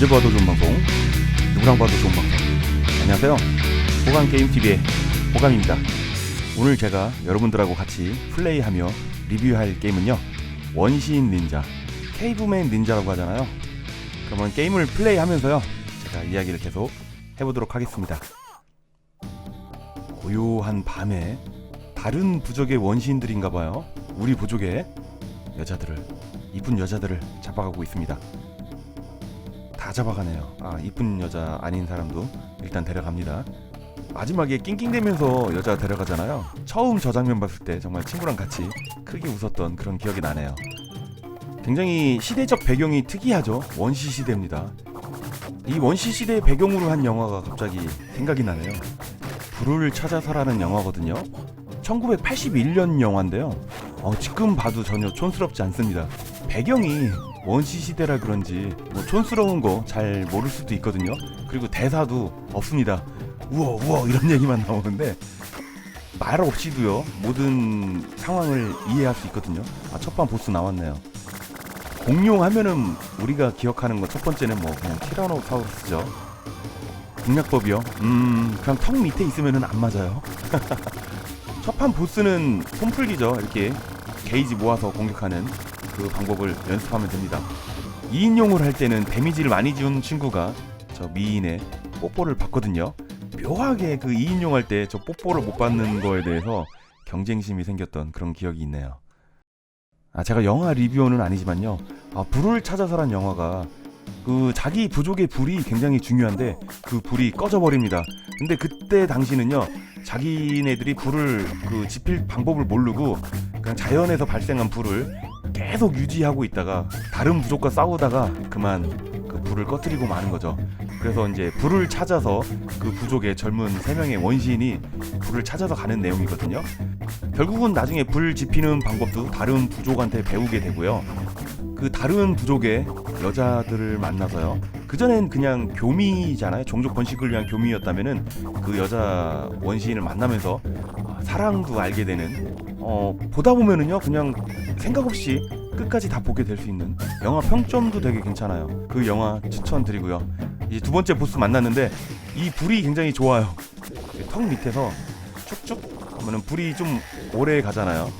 언제 봐도 좋은 방송 누구랑 봐도 좋은 방송. 안녕하세요. 호감 게임 TV의 호감입니다. 오늘 제가 여러분들하고 같이 플레이하며 리뷰할 게임은요 원시인 닌자 케이브맨 닌자라고 하잖아요. 그러면 게임을 플레이하면서요 제가 이야기를 계속 해보도록 하겠습니다. 고요한 밤에 다른 부족의 원시인들인가봐요. 우리 부족의 여자들을 이쁜 여자들을 잡아가고 있습니다 다 잡아가네요. 아 이쁜 여자 아닌 사람도 일단 데려갑니다. 마지막에 낑낑대면서 여자 데려가잖아요. 처음 저 장면 봤을 때 정말 친구랑 같이 크게 웃었던 그런 기억이 나네요. 굉장히 시대적 배경이 특이하죠. 원시 시대입니다. 이 원시 시대 배경으로 한 영화가 갑자기 생각이 나네요. 불을 찾아서라는 영화거든요. 1981년 영화인데요. 어, 지금 봐도 전혀 촌스럽지 않습니다. 배경이 원시 시대라 그런지 뭐 촌스러운 거 잘 모를 수도 있거든요. 그리고 대사도 없습니다. 우와 우와 이런 얘기만 나오는데 말 없이도요 모든 상황을 이해할 수 있거든요. 아, 첫판 보스 나왔네요. 공룡 하면은 우리가 기억하는 거 첫 번째는 뭐 그냥 티라노사우루스죠. 공략법이요. 음 그냥 턱 밑에 있으면은 안 맞아요. 첫판 보스는 손풀기죠. 이렇게 게이지 모아서 공격하는 그 방법을 연습하면 됩니다. 2인용을 할 때는 데미지를 많이 준 친구가 저 미인의 뽀뽀를 받거든요. 묘하게 그 2인용 할 때 저 뽀뽀를 못 받는 거에 대해서 경쟁심이 생겼던 그런 기억이 있네요. 아 제가 영화 리뷰어는 아니지만요. 아 불을 찾아서란 영화가 그 자기 부족의 불이 굉장히 중요한데 그 불이 꺼져 버립니다. 근데 그때 당시는요. 자기네들이 불을 그 지필 방법을 모르고 그냥 자연에서 발생한 불을 계속 유지하고 있다가 다른 부족과 싸우다가 그만 그 불을 꺼뜨리고 마는 거죠. 그래서 이제 불을 찾아서 그 부족의 젊은 세 명의 원시인이 불을 찾아서 가는 내용이거든요. 결국은 나중에 불 지피는 방법도 다른 부족한테 배우게 되고요. 그 다른 부족의 여자들을 만나서요. 그전엔 그냥 교미잖아요. 종족 번식을 위한 교미였다면은 그 여자 원시인을 만나면서 사랑도 알게 되는 어 보다 보면은요 그냥 생각 없이 끝까지 다 보게 될 수 있는 영화 평점도 되게 괜찮아요. 그 영화 추천드리고요. 이제 두 번째 보스 만났는데 이 불이 굉장히 좋아요. 턱 밑에서 쭉쭉 하면은 불이 좀 오래 가잖아요.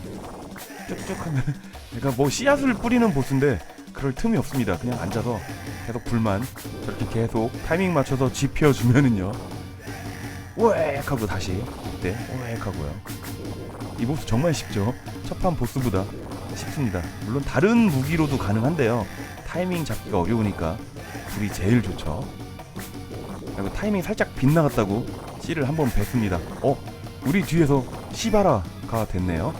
쭉쭉 하면 그러니까 뭐 씨앗을 뿌리는 보스인데 그럴 틈이 없습니다. 그냥 앉아서 계속 불만 저렇게 계속 타이밍 맞춰서 지펴주면은요. 오액 하고 다시 네 오액 하고요. 이 보스 정말 쉽죠. 첫판 보스보다 쉽습니다. 물론 다른 무기로도 가능한데요. 타이밍 잡기가 어려우니까 불이 제일 좋죠. 그리고 타이밍 살짝 빗나갔다고 씨를 한번 뱉습니다. 어? 우리 뒤에서 시바라가 됐네요.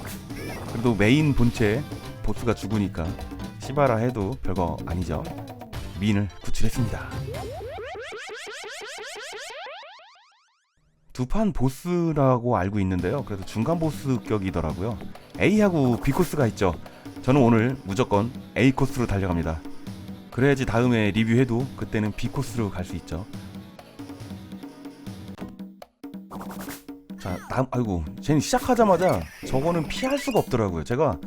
그래도 메인 본체 보스가 죽으니까 시바라 해도 별거 아니죠. 미인을 구출했습니다. 두 판 보스라고 알고 있는데요. 그래도 중간 보스격이더라고요. A하고 B 코스가 있죠. 저는 오늘 무조건 A 코스로 달려갑니다. 그래야지 다음에 리뷰해도 그때는 B 코스로 갈 수 있죠. 자, 다음 아이고, 쟤는 시작하자마자 저거는 피할 수가 없더라고요. 제가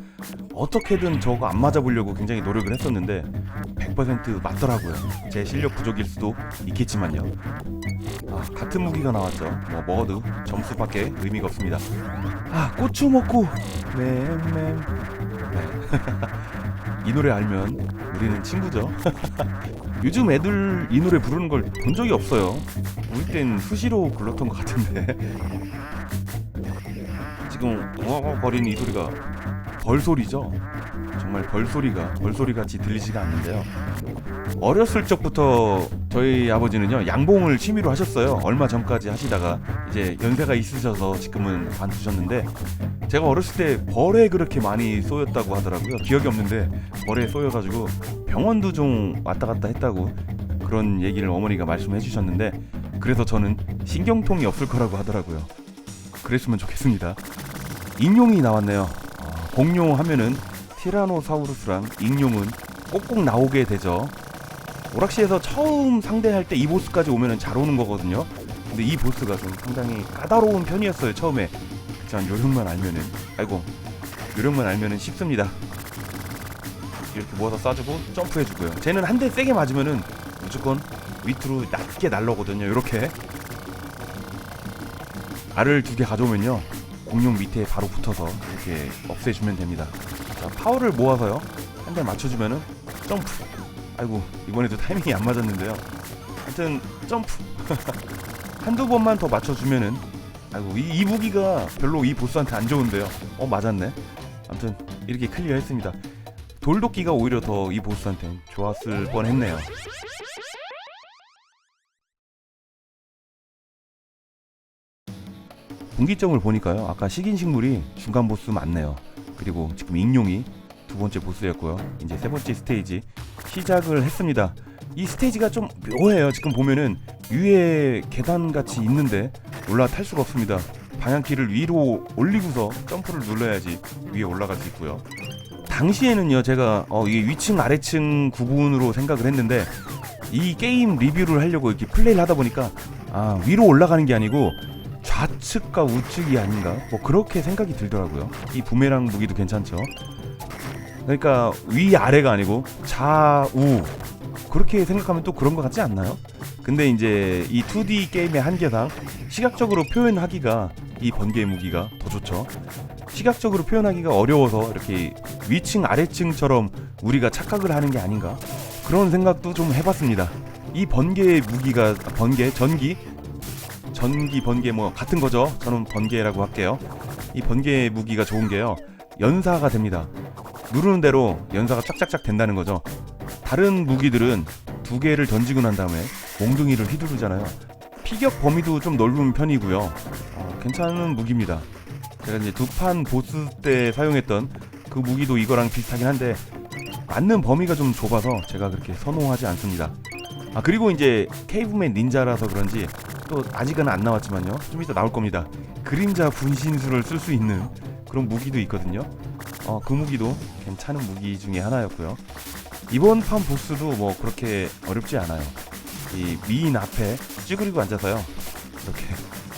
어떻게든 저거 안 맞아보려고 굉장히 노력을 했었는데 100% 맞더라고요. 제 실력 부족일 수도 있겠지만요. 아, 같은 무기가 나왔죠. 뭐 먹어도 점수밖에 의미가 없습니다. 아, 고추 먹고 맴맴. 네. 이 노래 알면 우리는 친구죠. 요즘 애들 이 노래 부르는 걸 본 적이 없어요. 우리 땐 수시로 불렀던 것 같은데. 지금 웅웅거리는 이 소리가 벌 소리죠. 정말 벌소리가 벌소리 같이 들리지가 않는데요. 어렸을 적부터 저희 아버지는요 양봉을 취미로 하셨어요. 얼마 전까지 하시다가 이제 연세가 있으셔서 지금은 관두셨는데 제가 어렸을 때 벌에 그렇게 많이 쏘였다고 하더라고요. 기억이 없는데 벌에 쏘여가지고 병원도 좀 왔다 갔다 했다고 그런 얘기를 어머니가 말씀해 주셨는데 그래서 저는 신경통이 없을 거라고 하더라고요. 그랬으면 좋겠습니다. 익룡이 나왔네요. 어, 공룡 하면은 티라노사우루스랑 익룡은 꼭꼭 나오게 되죠. 오락시에서 처음 상대할 때 이 보스까지 오면은 잘 오는 거거든요. 근데 이 보스가 좀 상당히 까다로운 편이었어요 처음에. 그렇지만 요령만 알면은 아이고 요령만 알면은 쉽습니다. 이렇게 모아서 쏴주고 점프해주고요. 쟤는 한 대 세게 맞으면은 무조건 밑으로 낮게 날라오거든요. 이렇게 알을 두 개 가져오면요. 공룡 밑에 바로 붙어서 이렇게 없애주면 됩니다. 자, 파워를 모아서요. 한 대 맞춰주면은 점프. 아이고 이번에도 타이밍이 안 맞았는데요. 하여튼 점프. 한두 번만 더 맞춰주면은 아이고 이, 이 무기가 별로 이 보스한테 안 좋은데요. 어 맞았네. 아무튼 이렇게 클리어했습니다. 돌도끼가 오히려 더 이 보스한테 좋았을 뻔했네요. 분기점을 보니까요. 아까 식인 식물이 중간 보스 맞네요. 그리고 지금 익룡이 두 번째 보스였고요. 이제 세 번째 스테이지 시작을 했습니다. 이 스테이지가 좀 묘해요. 지금 보면은 위에 계단 같이 있는데 올라탈 수가 없습니다. 방향키를 위로 올리고서 점프를 눌러야지 위에 올라갈 수 있고요. 당시에는요 제가 어, 이게 위층 아래층 구분으로 생각을 했는데 이 게임 리뷰를 하려고 이렇게 플레이를 하다 보니까 아 위로 올라가는 게 아니고 좌측과 우측이 아닌가? 뭐 그렇게 생각이 들더라고요. 이 부메랑 무기도 괜찮죠? 그러니까 위 아래가 아니고 좌우. 그렇게 생각하면 또 그런 것 같지 않나요? 근데 이제 이 2D 게임의 한계상 시각적으로 표현하기가 이 번개 무기가 더 좋죠. 시각적으로 표현하기가 어려워서 이렇게 위층 아래층처럼 우리가 착각을 하는 게 아닌가? 그런 생각도 좀 해봤습니다. 이 번개 무기가 번개 전기 전기 번개 뭐 같은 거죠. 저는 번개라고 할게요. 이 번개 무기가 좋은 게요. 연사가 됩니다. 누르는 대로 연사가 쫙쫙쫙 된다는 거죠. 다른 무기들은 두 개를 던지고 난 다음에 몽둥이를 휘두르잖아요. 피격 범위도 좀 넓은 편이고요. 어, 괜찮은 무기입니다. 제가 이제 두 판 보스 때 사용했던 그 무기도 이거랑 비슷하긴 한데 맞는 범위가 좀 좁아서 제가 그렇게 선호하지 않습니다. 아 그리고 이제 케이브맨 닌자라서 그런지 또 아직은 안 나왔지만요. 좀 이따 나올 겁니다. 그림자 분신술을 쓸 수 있는 그런 무기도 있거든요. 어 그 무기도 괜찮은 무기 중에 하나였고요. 이번 판 보스도 뭐 그렇게 어렵지 않아요. 이 미인 앞에 찌그리고 앉아서요. 이렇게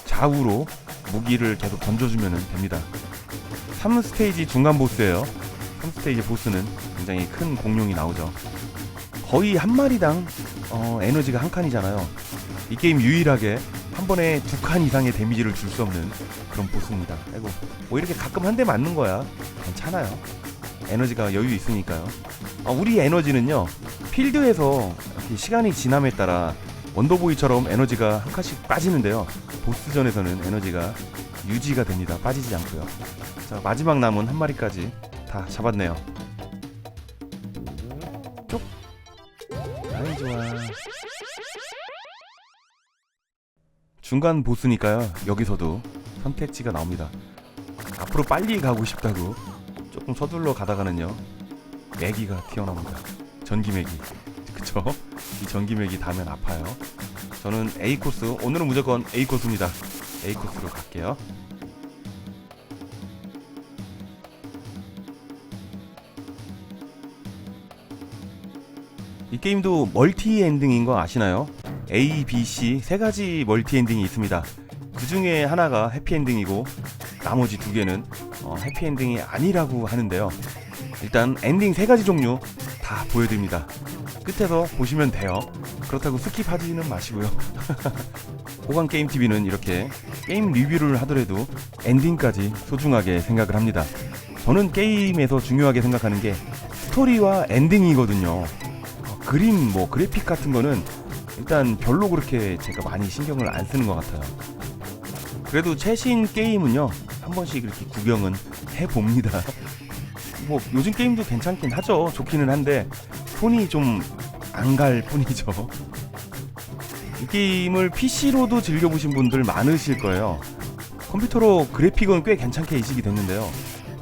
좌우로 무기를 계속 던져주면 됩니다. 3스테이지 중간 보스예요. 3스테이지 보스는 굉장히 큰 공룡이 나오죠. 거의 한 마리당 어, 에너지가 한 칸이잖아요. 이 게임 유일하게 한 번에 두 칸 이상의 데미지를 줄 수 없는 그런 보스입니다. 아이고 뭐 이렇게 가끔 한 대 맞는 거야 괜찮아요. 에너지가 여유 있으니까요. 어, 우리 에너지는요 필드에서 시간이 지남에 따라 원더보이처럼 에너지가 한 칸씩 빠지는데요. 보스전에서는 에너지가 유지가 됩니다. 빠지지 않고요. 자 마지막 남은 한 마리까지 다 잡았네요. 쪽. 아이 좋아. 중간 보스니까요. 여기서도 선택지가 나옵니다. 앞으로 빨리 가고 싶다고 조금 서둘러 가다가는요. 매기가 튀어나옵니다. 전기 매기. 그쵸? 이 전기 매기 닿으면 아파요. 저는 A 코스. 오늘은 무조건 A 코스입니다. A 코스로 갈게요. 이 게임도 멀티 엔딩인 거 아시나요? A, B, C 세 가지 멀티 엔딩이 있습니다. 그 중에 하나가 해피 엔딩이고 나머지 두 개는 어, 해피 엔딩이 아니라고 하는데요. 일단 엔딩 세 가지 종류 다 보여드립니다. 끝에서 보시면 돼요. 그렇다고 스킵하지는 마시고요. 호강 게임 TV는 이렇게 게임 리뷰를 하더라도 엔딩까지 소중하게 생각을 합니다. 저는 게임에서 중요하게 생각하는 게 스토리와 엔딩이거든요. 어, 그림 뭐 그래픽 같은 거는 일단 별로 그렇게 제가 많이 신경을 안 쓰는 것 같아요. 그래도 최신 게임은요 한 번씩 이렇게 구경은 해 봅니다. 뭐 요즘 게임도 괜찮긴 하죠. 좋기는 한데 손이 좀 안갈 뿐이죠. 이 게임을 PC로도 즐겨보신 분들 많으실 거예요. 컴퓨터로 그래픽은 꽤 괜찮게 이식이 됐는데요.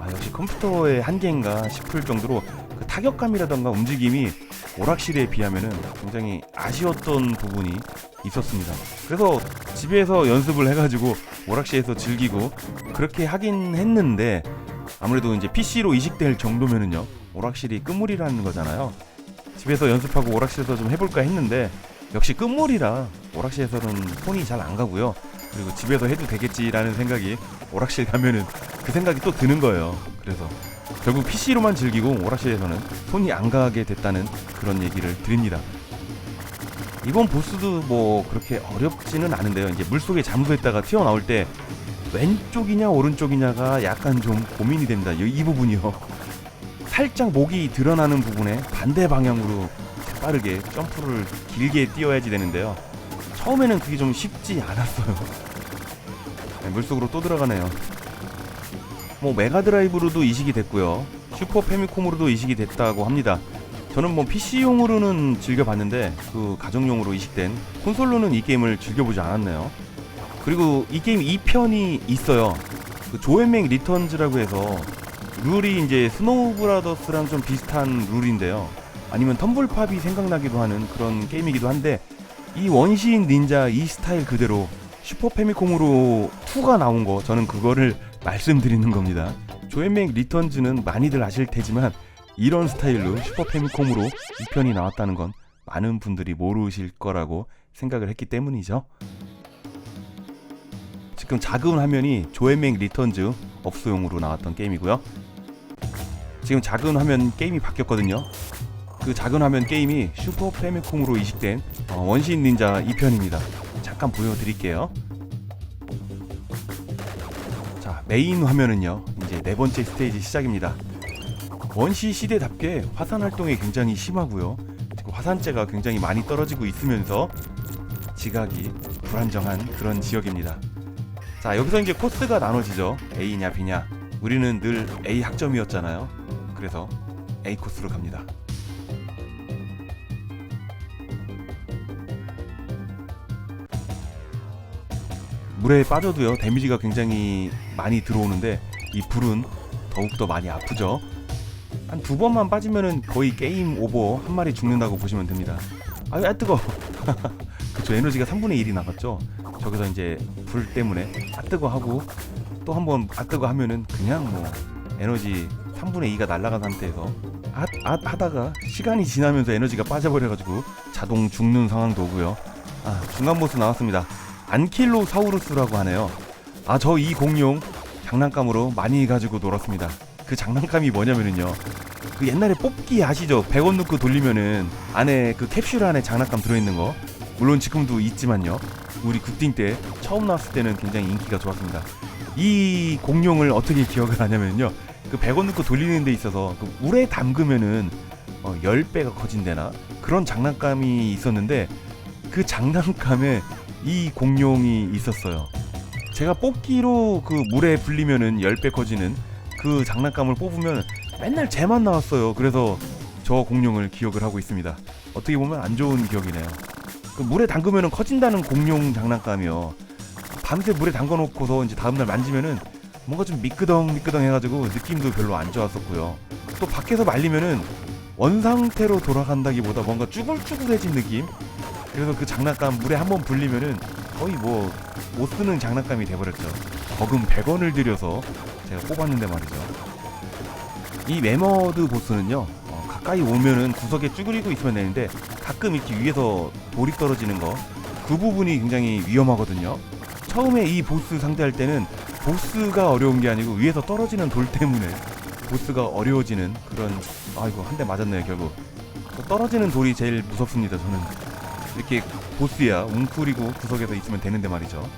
아, 역시 컴퓨터의 한계인가 싶을 정도로 그 타격감이라던가 움직임이 오락실에 비하면은 굉장히 아쉬웠던 부분이 있었습니다. 그래서 집에서 연습을 해가지고 오락실에서 즐기고 그렇게 하긴 했는데 아무래도 이제 PC로 이식될 정도면은요 오락실이 끝물이라는 거잖아요. 집에서 연습하고 오락실에서 좀 해볼까 했는데 역시 끝물이라 오락실에서는 손이 잘 안 가고요. 그리고 집에서 해도 되겠지라는 생각이 오락실 가면은 그 생각이 또 드는 거예요. 그래서 결국 PC로만 즐기고 오락실에서는 손이 안 가게 됐다는 그런 얘기를 드립니다. 이번 보스도 뭐 그렇게 어렵지는 않은데요. 이제 물속에 잠수했다가 튀어나올 때 왼쪽이냐 오른쪽이냐가 약간 좀 고민이 됩니다. 이, 이 부분이요. 살짝 목이 드러나는 부분에 반대 방향으로 빠르게 점프를 길게 뛰어야지 되는데요. 처음에는 그게 좀 쉽지 않았어요. 네, 물속으로 또 들어가네요. 뭐 메가드라이브로도 이식이 됐고요. 슈퍼 패미콤으로도 이식이 됐다고 합니다. 저는 뭐 PC용으로는 즐겨봤는데 그 가정용으로 이식된 콘솔로는 이 게임을 즐겨보지 않았네요. 그리고 이 게임 2편이 있어요. 그 조앤맥 리턴즈라고 해서 룰이 이제 스노우 브라더스랑 좀 비슷한 룰인데요. 아니면 텀블팝이 생각나기도 하는 그런 게임이기도 한데 이 원시인 닌자 이 스타일 그대로 슈퍼 패미콤으로 2가 나온 거 저는 그거를 말씀드리는 겁니다. 조앤맥 리턴즈는 많이들 아실 테지만 이런 스타일로 슈퍼 패미콤으로 2편이 나왔다는 건 많은 분들이 모르실 거라고 생각을 했기 때문이죠. 지금 작은 화면이 조앤맥 리턴즈 업소용으로 나왔던 게임이고요. 지금 작은 화면 게임이 바뀌었거든요. 그 작은 화면 게임이 슈퍼 패미콤으로 이식된 어, 원시인 닌자 2편입니다. 잠깐 보여드릴게요. 메인 화면은요 이제 네 번째 스테이지 시작입니다. 원시 시대답게 화산 활동이 굉장히 심하고요. 화산재가 굉장히 많이 떨어지고 있으면서 지각이 불안정한 그런 지역입니다. 자 여기서 이제 코스가 나눠지죠. A냐 B냐. 우리는 늘 A 학점이었잖아요. 그래서 A 코스로 갑니다. 물에 빠져도요 데미지가 굉장히 많이 들어오는데 이 불은 더욱더 많이 아프죠. 한 두 번만 빠지면은 거의 게임 오버 한 마리 죽는다고 보시면 됩니다. 아유 아 뜨거. 그쵸 에너지가 3분의 1이 남았죠. 저기서 이제 불 때문에 아 뜨거 하고 또 한 번 아 뜨거 하면은 그냥 뭐 에너지 3분의 2가 날아간 상태에서 아, 아 하다가 시간이 지나면서 에너지가 빠져버려가지고 자동 죽는 상황도 오고요. 아 중간 보스 나왔습니다. 안킬로 사우루스라고 하네요. 아 저 이 공룡 장난감으로 많이 가지고 놀았습니다. 그 장난감이 뭐냐면은요. 그 옛날에 뽑기 아시죠? 100원 넣고 돌리면은 안에 그 캡슐 안에 장난감 들어있는 거. 물론 지금도 있지만요. 우리 굿딩 때 처음 나왔을 때는 굉장히 인기가 좋았습니다. 이 공룡을 어떻게 기억을 하냐면요. 그 100원 넣고 돌리는 데 있어서 그 물에 담그면은 어, 10배가 커진대나 그런 장난감이 있었는데 그 장난감에 이 공룡이 있었어요. 제가 뽑기로 그 물에 불리면은 10배 커지는 그 장난감을 뽑으면 맨날 쟤만 나왔어요. 그래서 저 공룡을 기억을 하고 있습니다. 어떻게 보면 안 좋은 기억이네요. 그 물에 담그면은 커진다는 공룡 장난감이요. 밤새 물에 담궈 놓고서 이제 다음날 만지면은 뭔가 좀 미끄덩 미끄덩 해가지고 느낌도 별로 안 좋았었고요. 또 밖에서 말리면은 원상태로 돌아간다기보다 뭔가 쭈글쭈글해진 느낌? 그래서 그 장난감 물에 한번 불리면은 거의 뭐 못 쓰는 장난감이 돼버렸죠. 거금 100원을 들여서 제가 뽑았는데 말이죠. 이 메머드 보스는요, 어, 가까이 오면은 구석에 쭈그리고 있으면 되는데 가끔 이렇게 위에서 돌이 떨어지는 거, 그 부분이 굉장히 위험하거든요. 처음에 이 보스 상대할 때는 보스가 어려운 게 아니고 위에서 떨어지는 돌 때문에 보스가 어려워지는 그런, 아이고, 한 대 맞았네요, 결국. 그 떨어지는 돌이 제일 무섭습니다, 저는. 이렇게 보스야 웅크리고 구석에서 있으면 되는데 말이죠.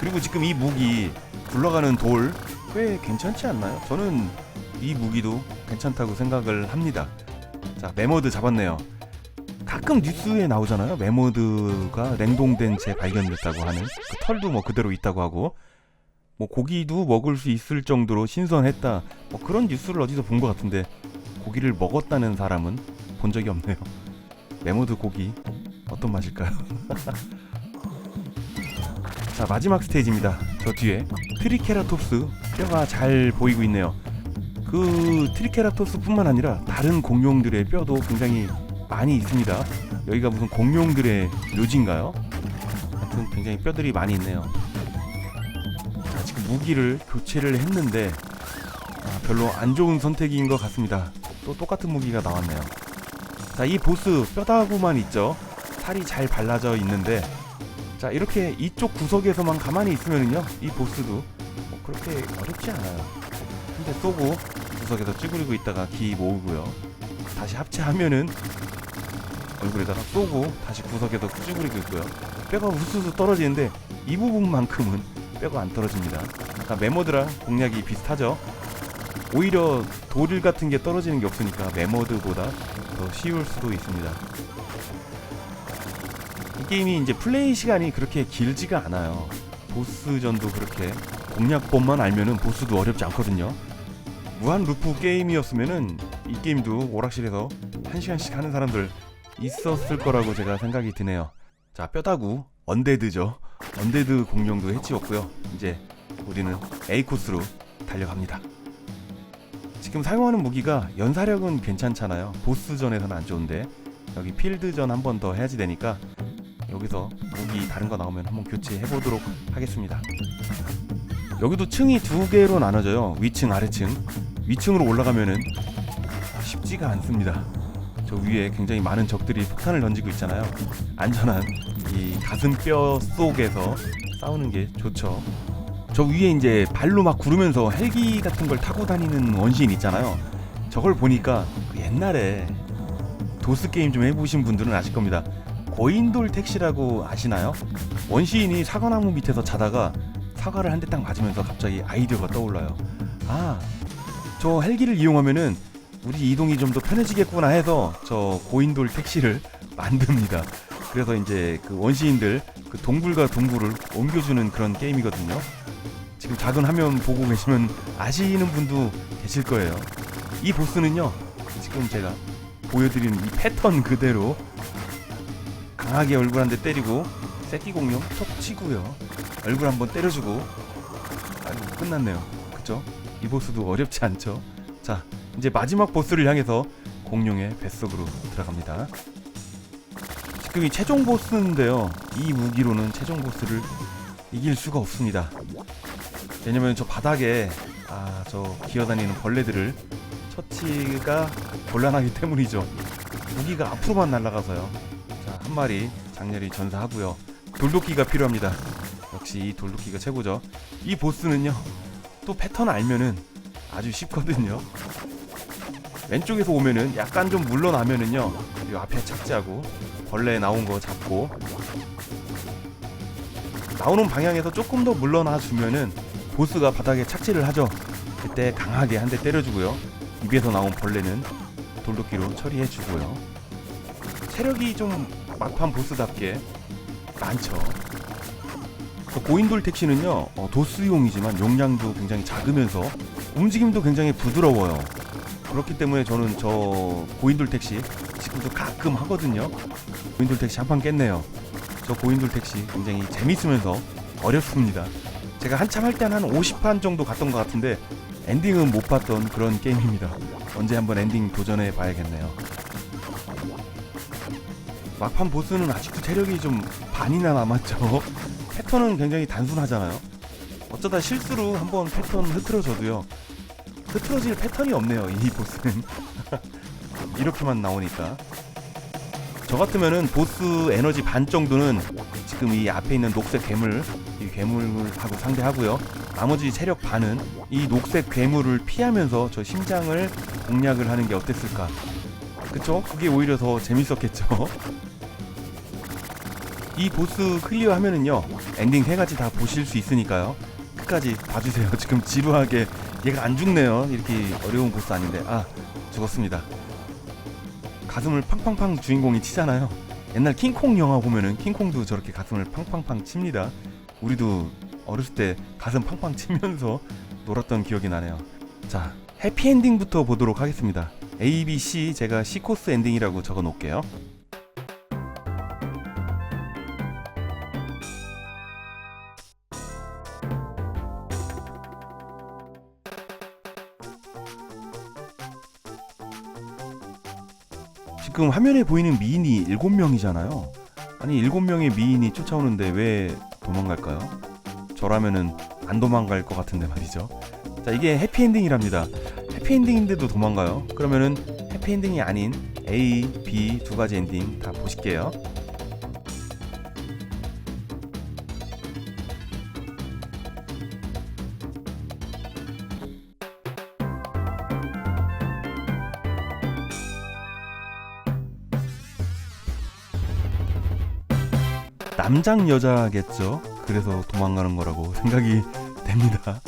그리고 지금 이 무기 굴러가는 돌 꽤 괜찮지 않나요? 저는 이 무기도 괜찮다고 생각을 합니다. 자 메모드 잡았네요. 가끔 뉴스에 나오잖아요. 메모드가 냉동된 채 발견됐다고 하는 그 털도 뭐 그대로 있다고 하고 뭐 고기도 먹을 수 있을 정도로 신선했다. 뭐 그런 뉴스를 어디서 본 것 같은데 고기를 먹었다는 사람은 본 적이 없네요. 메모드 고기 어떤 맛일까요? 자 마지막 스테이지입니다. 저 뒤에 트리케라톱스 뼈가 잘 보이고 있네요. 그 트리케라톱스뿐만 아니라 다른 공룡들의 뼈도 굉장히 많이 있습니다. 여기가 무슨 공룡들의 묘지인가요? 하여튼 굉장히 뼈들이 많이 있네요. 자, 지금 무기를 교체를 했는데 아, 별로 안 좋은 선택인 것 같습니다. 또 똑같은 무기가 나왔네요. 자, 이 보스 뼈다구만 있죠. 살이 잘 발라져 있는데 자 이렇게 이쪽 구석에서만 가만히 있으면은요 이 보스도 뭐 그렇게 어렵지 않아요 근데 쏘고 구석에서 찌그리고 있다가 기 모으고요 다시 합체하면은 얼굴에다가 쏘고 다시 구석에서 쭈그리고 있고요. 뼈가 우수수 떨어지는데 이 부분만큼은 뼈가 안 떨어집니다. 아까 메모드랑 공략이 비슷하죠. 오히려 돌 같은 게 떨어지는 게 없으니까 메모드보다 더 쉬울 수도 있습니다. 이 게임이 이제 플레이 시간이 그렇게 길지가 않아요. 보스전도 그렇게 공략법만 알면은 보스도 어렵지 않거든요. 무한 루프 게임이었으면은 이 게임도 오락실에서 한 시간씩 하는 사람들 있었을 거라고 제가 생각이 드네요. 자 뼈다구 언데드죠. 언데드 공룡도 해치웠고요. 이제 우리는 A 코스로 달려갑니다. 지금 사용하는 무기가 연사력은 괜찮잖아요. 보스전에서는 안 좋은데 여기 필드전 한 번 더 해야지 되니까 여기서 무기 다른 거 나오면 한번 교체해 보도록 하겠습니다. 여기도 층이 두 개로 나눠져요. 위층, 아래층. 위층으로 올라가면은 쉽지가 않습니다. 저 위에 굉장히 많은 적들이 폭탄을 던지고 있잖아요. 안전한 이 가슴뼈 속에서 싸우는 게 좋죠. 저 위에 이제 발로 막 구르면서 헬기 같은 걸 타고 다니는 원시인 있잖아요. 저걸 보니까 그 옛날에 도스 게임 좀 해보신 분들은 아실 겁니다. 고인돌 택시라고 아시나요? 원시인이 사과나무 밑에서 자다가 사과를 한 대 딱 맞으면서 갑자기 아이디어가 떠올라요. 아, 저 헬기를 이용하면은 우리 이동이 좀 더 편해지겠구나 해서 저 고인돌 택시를 만듭니다. 그래서 이제 그 원시인들 그 동굴과 동굴을 옮겨주는 그런 게임이거든요. 지금 작은 화면 보고 계시면 아시는 분도 계실 거예요. 이 보스는요, 지금 제가 보여드리는 이 패턴 그대로 강하게 얼굴 한 대 때리고 새끼 공룡 톡 치고요. 얼굴 한번 때려주고 아이고 끝났네요. 그쵸? 이 보스도 어렵지 않죠? 자, 이제 마지막 보스를 향해서 공룡의 뱃속으로 들어갑니다. 지금 이 최종 보스인데요. 이 무기로는 최종 보스를 이길 수가 없습니다. 왜냐면 저 바닥에 아 저 기어다니는 벌레들을 처치가 곤란하기 때문이죠. 무기가 앞으로만 날아가서요. 마리 장렬히 전사하고요. 돌도끼가 필요합니다. 역시 이 돌도끼가 최고죠. 이 보스는요. 또 패턴 알면은 아주 쉽거든요. 왼쪽에서 오면은 약간 좀 물러나면은요. 이 앞에 착지하고 벌레 나온 거 잡고 나오는 방향에서 조금 더 물러나 주면은 보스가 바닥에 착지를 하죠. 그때 강하게 한 대 때려주고요. 입에서 나온 벌레는 돌도끼로 처리해 주고요. 체력이 좀 막판 보스답게 많죠. 그 고인돌 택시는요 어, 도스용이지만 용량도 굉장히 작으면서 움직임도 굉장히 부드러워요. 그렇기 때문에 저는 저 고인돌 택시 지금도 가끔 하거든요. 고인돌 택시 한 판 깼네요. 저 고인돌 택시 굉장히 재밌으면서 어렵습니다. 제가 한참 할 때는 한 50판 정도 갔던 것 같은데 엔딩은 못 봤던 그런 게임입니다. 언제 한번 엔딩 도전해 봐야겠네요. 막판 보스는 아직도 체력이 좀 반이나 남았죠. 패턴은 굉장히 단순하잖아요. 어쩌다 실수로 한번 패턴 흐트러져도요. 흐트러질 패턴이 없네요. 이 보스는 이렇게만 나오니까. 저 같으면은 보스 에너지 반 정도는 지금 이 앞에 있는 녹색 괴물, 이 괴물하고 상대하고요. 나머지 체력 반은 이 녹색 괴물을 피하면서 저 심장을 공략을 하는 게 어땠을까? 그쵸? 그게 오히려 더 재밌었겠죠. 이 보스 클리어 하면은요 엔딩 세 가지 다 보실 수 있으니까요. 끝까지 봐주세요. 지금 지루하게. 얘가 안 죽네요. 이렇게 어려운 보스 아닌데. 아 죽었습니다. 가슴을 팡팡팡 주인공이 치잖아요. 옛날 킹콩 영화 보면은 킹콩도 저렇게 가슴을 팡팡팡 칩니다. 우리도 어렸을 때 가슴 팡팡 치면서 놀았던 기억이 나네요. 자 해피엔딩부터 보도록 하겠습니다 A, B, C 제가 C 코스 엔딩이라고 적어 놓을게요 지금 화면에 보이는 미인이 7명이잖아요. 아니 7명의 미인이 쫓아오는데 왜 도망갈까요? 저라면은 안 도망갈 것 같은데 말이죠. 자 이게 해피엔딩이랍니다. 해피엔딩인데도 도망가요? 그러면은 해피엔딩이 아닌 A, B 두 가지 엔딩 다 보실게요. 남장 여자겠죠. 그래서 도망가는 거라고 생각이 됩니다.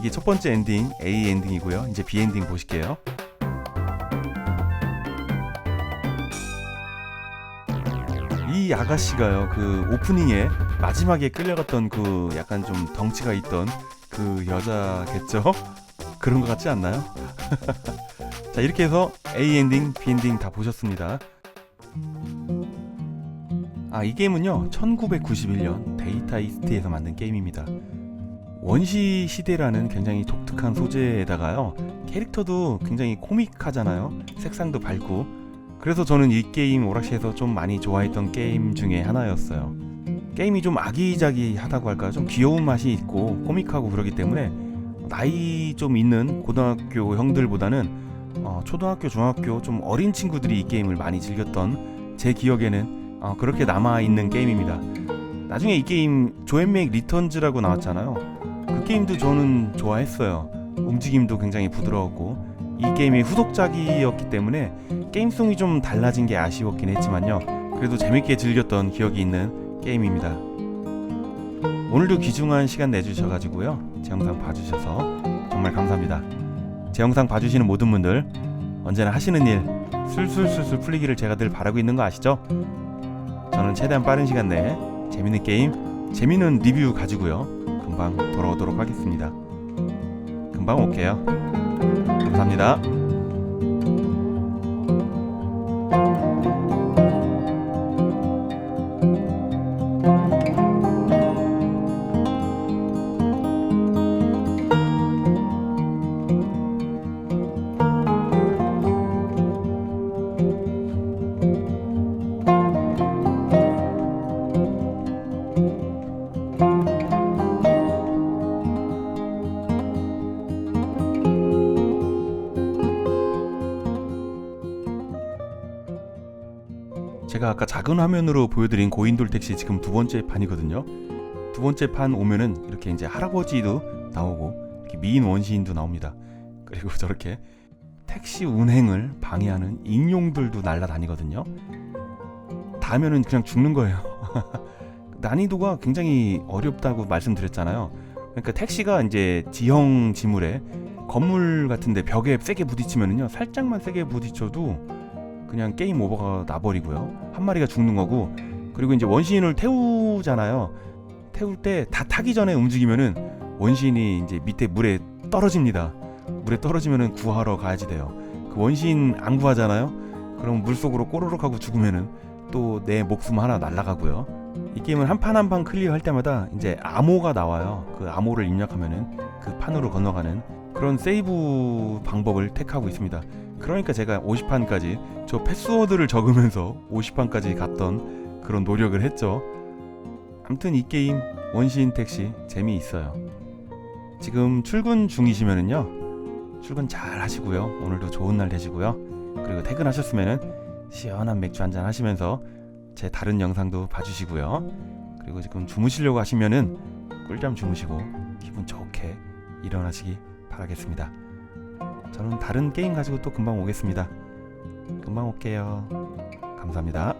자, 이게 첫 번째 엔딩 A 엔딩이고요. 이제 B 엔딩 보실게요. 이 아가씨가요 그 오프닝에 마지막에 끌려갔던 그 약간 좀 덩치가 있던 그 여자겠죠? 그런 것 같지 않나요? 자 이렇게 해서 A 엔딩, B 엔딩 다 보셨습니다. 아 이 게임은요 1991년 데이터 이스트에서 만든 게임입니다. 원시 시대라는 굉장히 독특한 소재에다가요 캐릭터도 굉장히 코믹하잖아요. 색상도 밝고 그래서 저는 이 게임 오락실에서 좀 많이 좋아했던 게임 중에 하나였어요. 게임이 좀 아기자기하다고 할까요? 좀 귀여운 맛이 있고 코믹하고 그러기 때문에 나이 좀 있는 고등학교 형들보다는 어, 초등학교, 중학교 좀 어린 친구들이 이 게임을 많이 즐겼던 제 기억에는 어, 그렇게 남아 있는 게임입니다. 나중에 이 게임 조앤맥 리턴즈라고 나왔잖아요. 그 게임도 저는 좋아했어요. 움직임도 굉장히 부드러웠고 이 게임이 후속작이었기 때문에 게임성이 좀 달라진 게 아쉬웠긴 했지만요. 그래도 재밌게 즐겼던 기억이 있는 게임입니다. 오늘도 귀중한 시간 내주셔가지고요. 제 영상 봐주셔서 정말 감사합니다. 제 영상 봐주시는 모든 분들 언제나 하시는 일 술술술술 풀리기를 제가 늘 바라고 있는 거 아시죠? 저는 최대한 빠른 시간 내에 재밌는 게임, 재밌는 리뷰 가지고요. 금방 돌아오도록 하겠습니다. 금방 올게요. 감사합니다. 아까 작은 화면으로 보여드린 고인돌 택시 지금 두 번째 판이거든요. 두 번째 판 오면은 이렇게 이제 할아버지도 나오고 이렇게 미인 원시인도 나옵니다. 그리고 저렇게 택시 운행을 방해하는 인용들도 날아다니거든요. 닿으면은 그냥 죽는 거예요. 난이도가 굉장히 어렵다고 말씀드렸잖아요. 그러니까 택시가 이제 지형 지물에 건물 같은데 벽에 세게 부딪히면은요 살짝만 세게 부딪혀도 그냥 게임 오버가 나버리고요. 한 마리가 죽는 거고 그리고 이제 원시인을 태우잖아요. 태울 때 다 타기 전에 움직이면은 원시인이 이제 밑에 물에 떨어집니다. 물에 떨어지면은 구하러 가야지 돼요. 그 원시인 안 구하잖아요. 그럼 물 속으로 꼬르륵 하고 죽으면은 또 내 목숨 하나 날라가고요. 이 게임은 한 판 한 판 클리어할 때마다 이제 암호가 나와요. 그 암호를 입력하면은 그 판으로 건너가는 그런 세이브 방법을 택하고 있습니다. 그러니까 제가 50판까지 저 패스워드를 적으면서 50판까지 갔던 그런 노력을 했죠. 아무튼 이 게임 원시인 택시 재미있어요. 지금 출근 중이시면은요. 출근 잘 하시고요. 오늘도 좋은 날 되시고요. 그리고 퇴근하셨으면은 시원한 맥주 한잔 하시면서 제 다른 영상도 봐주시고요. 그리고 지금 주무시려고 하시면은 꿀잠 주무시고 기분 좋게 일어나시기 바라겠습니다. 저는 다른 게임 가지고 또 금방 오겠습니다. 금방 올게요. 감사합니다.